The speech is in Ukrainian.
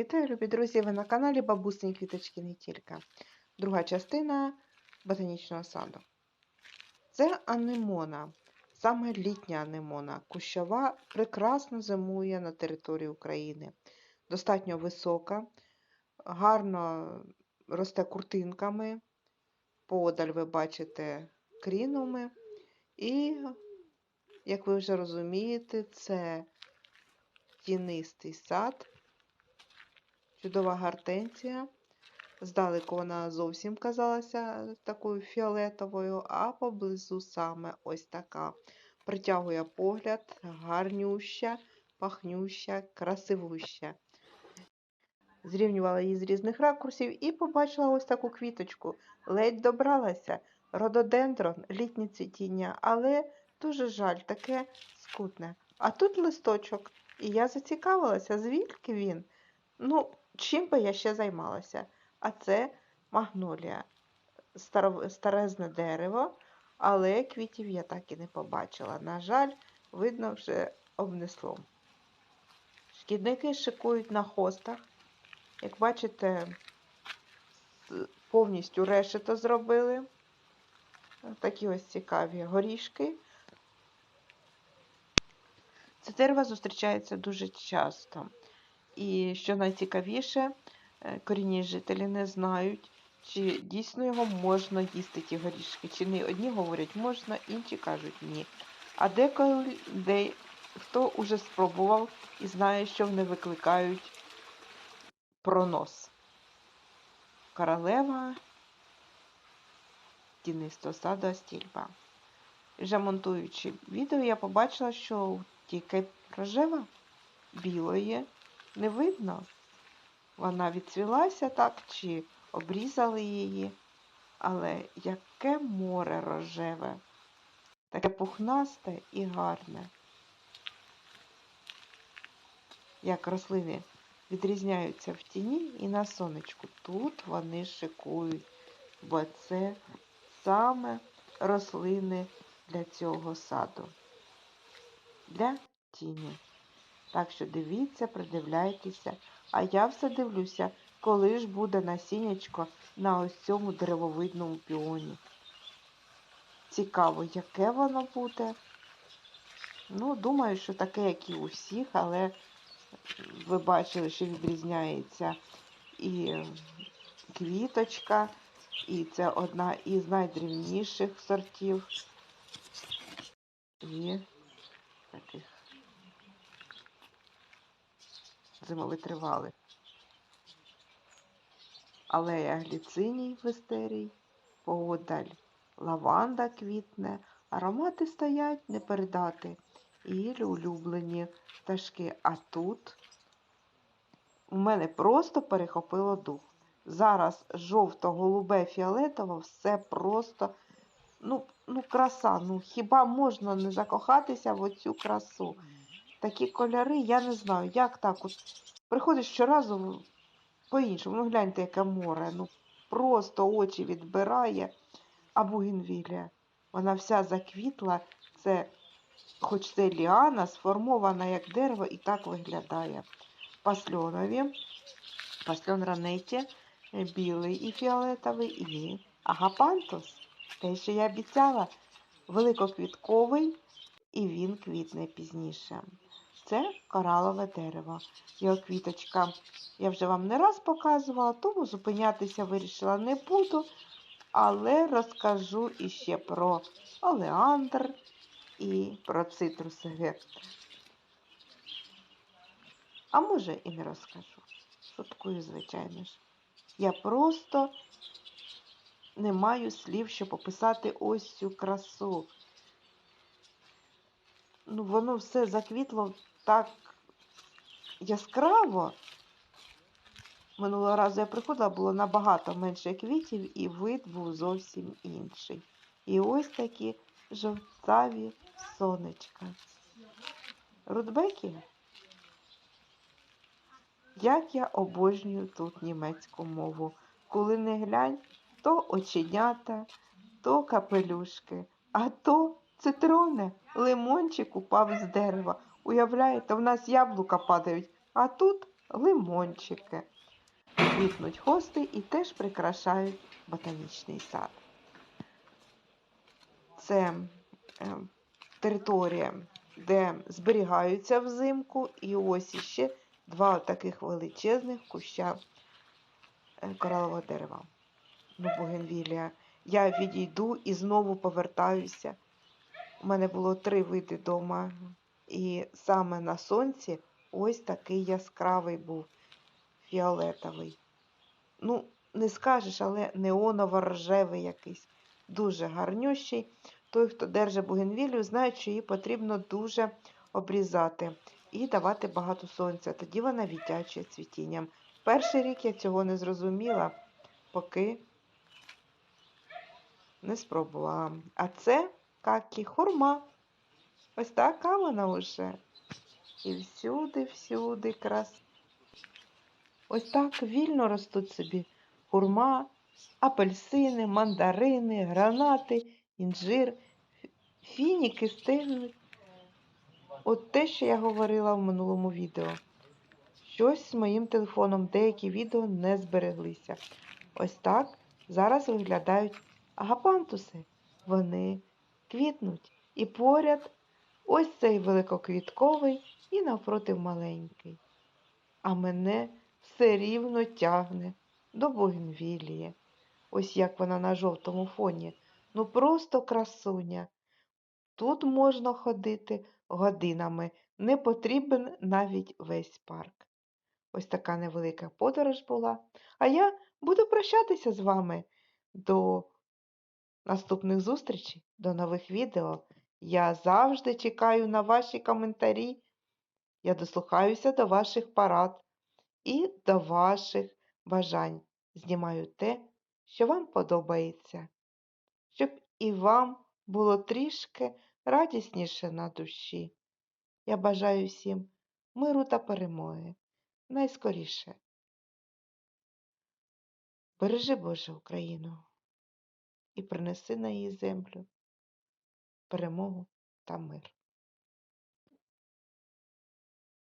Вітаю, любі друзі! Ви на каналі Бабусні Квіточки не тільки. Друга частина ботанічного саду. Це анемона, саме літня анемона. Кущова прекрасно зимує на території України. Достатньо висока, гарно росте куртинками. Подаль ви бачите крінуми. І, як ви вже розумієте, це тінистий сад. Чудова гортензія. Здалеку вона зовсім казалася такою фіолетовою, а поблизу саме ось така. Притягує погляд, гарнюща, пахнюща, красивуща. Зрівнювала її з різних ракурсів і побачила ось таку квіточку. Ледь добралася. Рододендрон, літнє цвітіння, але дуже жаль, таке скутне. А тут листочок. І я зацікавилася, звідки він? Ну, чим би я ще займалася? А це магнолія, старезне дерево, але квітів я так і не побачила. На жаль, видно, вже обнесло. Шкідники шикують на хостах. Як бачите, повністю решето зробили. Такі ось цікаві горішки. Це дерево зустрічається дуже часто. І що найцікавіше, е, корінні жителі не знають, чи дійсно його можна їсти, ті горішки. Чи не одні говорять можна, інші кажуть ні. А деколи де, хто уже спробував і знає, що вони викликають пронос. Королева тінистого саду Астільба. Вже монтуючи відео, я побачила, що тільки рожева білої не видно. Вона відцвілася так, чи обрізали її. Але яке море рожеве, таке пухнасте і гарне. Як рослини відрізняються в тіні і на сонечку. Тут вони шикують, бо це саме рослини для цього саду. Для тіні. Так що дивіться, придивляйтеся. А я все дивлюся, коли ж буде насіннячко на ось цьому деревовидному піоні. Цікаво, яке воно буде. Ну, думаю, що таке, як і у всіх, але ви бачили, що відрізняється і квіточка, і це одна із найдрівніших сортів. І таких зимовитривалих. Алея гліциній вистерій, поодаль лаванда квітне, аромати стоять не передати. І улюблені пташки. А тут у мене просто перехопило дух. Зараз жовто-голубе фіолетово все просто, ну, ну, краса. Ну, хіба можна не закохатися в оцю красу? Такі кольори, я не знаю, як так от. Приходиш щоразу по-іншому. Ну, гляньте, яке море. Ну, просто очі відбирає. А бугенвілія, вона вся заквітла, це, хоч це ліана, сформована як дерево, і так виглядає. Пасльонові, пасльон ранеті, білий і фіолетовий, і агапантус. Те, що я обіцяла, великоквітковий, і він квітне пізніше. Це коралове дерево. Його квіточка я вже вам не раз показувала, тому зупинятися вирішила не буду, але розкажу іще про олеандр і про цитруси. А може і не розкажу. Шуткую, звичайно ж. Я просто не маю слів, щоб описати ось цю красу. Ну, воно все заквітло так яскраво. Минулого разу я приходила, було набагато менше квітів, і вид був зовсім інший. І ось такі жовтаві сонечка. Рудбеки? Як я обожнюю тут німецьку мову. Коли не глянь, то оченята, то капелюшки, а то цитрони, лимончик упав з дерева. Уявляєте, в нас яблука падають, а тут лимончики. Квітнуть хости і теж прикрашають ботанічний сад. Це е, територія, де зберігаються взимку, і ось іще два таких величезних куща е, коралового дерева. Ну, бугенвілія. Я відійду і знову повертаюся. У мене було три види вдома, і саме на сонці ось такий яскравий був фіолетовий. Ну, не скажеш, але неоново-рожевий якийсь. Дуже гарнющий. Той, хто держить бугенвілію, знає, що її потрібно дуже обрізати і давати багато сонця. Тоді вона відтячує цвітінням. Перший рік я цього не зрозуміла, поки не спробувала. А це какі хурма. Ось така вона вже. І всюди, всюди крас. Ось так вільно ростуть собі хурма, апельсини, мандарини, гранати, інжир, фініки стигнуть. От те, що я говорила в минулому відео. Щось з моїм телефоном, деякі відео не збереглися. Ось так зараз виглядають агапантуси. Вони квітнуть. І поряд ось цей великоквітковий і навпроти маленький. А мене все рівно тягне до Бугенвілії. Ось як вона на жовтому фоні. Ну просто красуня. Тут можна ходити годинами, не потрібен навіть весь парк. Ось така невелика подорож була. А я буду прощатися з вами до наступних зустрічей, до нових відео. Я завжди чекаю на ваші коментарі. Я дослухаюся до ваших парад і до ваших бажань. Знімаю те, що вам подобається, щоб і вам було трішки радісніше на душі. Я бажаю всім миру та перемоги найскоріше. Бережи Боже Україну і принеси на її землю перемогу та мир.